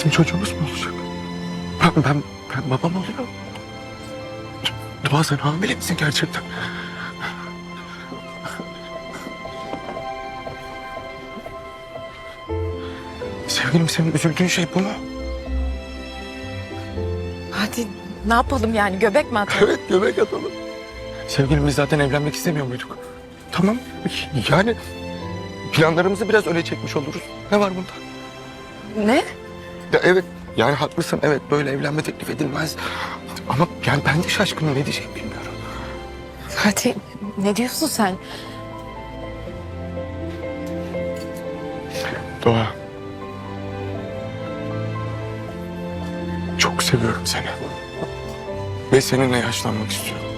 Bizim çocuğumuz mu olacak? Ben, ben, ben babam oluyorum. Doğa sen hamile misin gerçekten? Sevgilim senin üzüldüğün şey bu mu? Hadi ne yapalım yani göbek mi atalım? Evet göbek atalım. Sevgilim biz zaten evlenmek istemiyor muyduk? Tamam yani planlarımızı biraz öne çekmiş oluruz. Ne var bunda? ne? Ya evet yani haklısın evet böyle evlenme teklif edilmez. Ama yani ben de şaşkınım ne diyeceğimi bilmiyorum. Hadi ne diyorsun sen? Doğa. Çok seviyorum seni. Ve seninle yaşlanmak istiyorum.